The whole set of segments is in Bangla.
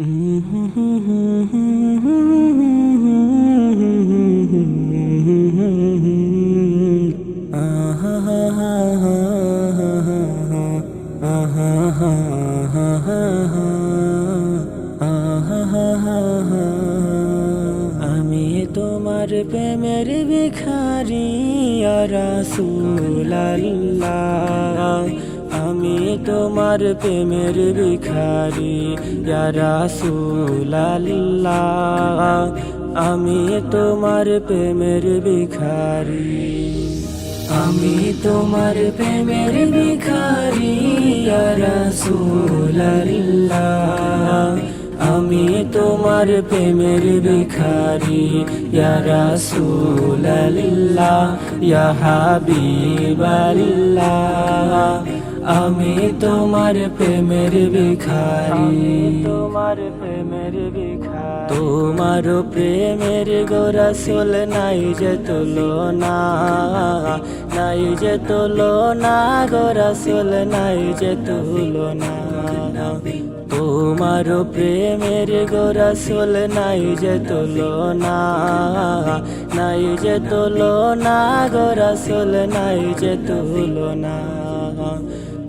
আমি তোমার প্রেমের ভিখারি রাসুলাল্লাহ। আমি তোমার প্রেমের ভিখারি রাসুলাল্লাহ, আমি তোমার প্রেমের ভিখারি। আমি তোমার প্রেমের ভিখারি রাসুলাল্লাহ, আমি তোমার প্রেমের ভিখারি রাসূলুল্লাহ, ইয়া হাবিবাল্লাহ। আমি তোমার প্রেমের ভিখারি। তোমার প্রেমের ভিখারি তোমার প্রেমের গোরাসুল নাই যে তুলনা, নাই যে তুলনা গোরাসুল নাই যে তুলনা। তোমার প্রেমের গোরাসুল নাই যে তুলনা, নাই যে তুলনা গোরাসুল নাই যে তুলনা।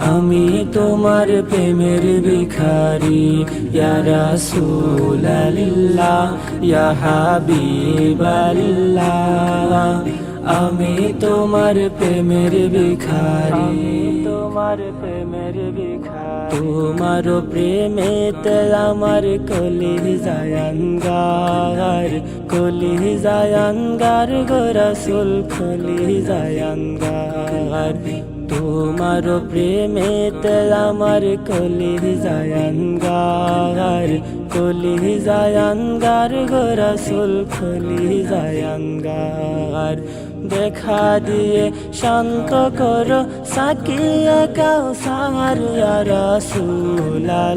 আমি তোমার প্রেমের ভিখারি ইয়া রাসূলুল্লাহ ইয়া হাবিবাল্লাহ। আমি তোমার প্রেমের ভিখারি। তোমার প্রেমের ভিখারি। তোমার প্রেমেতে আমার কলি জায়াঙ্গার কলি জায়াঙ্গার গোরাসুল কলি জায়াঙ্গার। তোমার প্রেমেতে আমার কলি জায়াঙ্গার কলি জায়াঙ্গার গোরাসুল কলি জায়াঙ্গার। দেখা দিয়ে শান্ত করো, সাকিয়া কাউসার রাসূলুল্লাহ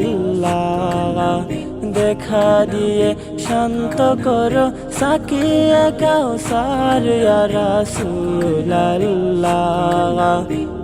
দেখা দিয়ে শান্ত করো, সাকিয়া কাউসার রাসূলুল্লাহ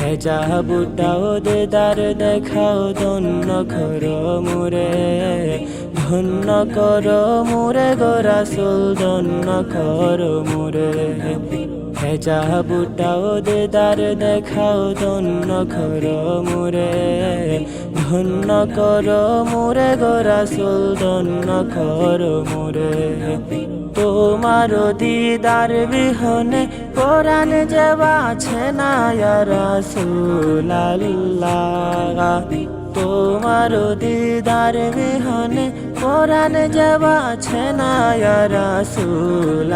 হেজা বুটাও দে দার দেখাও ধন্য করো মুরে ধন্য করো মুরে গোরাসুল ধন্য করো মুরে হেজা বুটাও দে দার দেখাও ধন্য করো মুরে, ধন্য করো মুরে গোরাসুল ধন্য করো মুরে। তোমার দিদার বিহনে কোরআন যে বাছে না রাসূলুল্লাহ। তোমার দিদার বিহনে কোরআন যে বাছে না রাসূলুল্লাহ।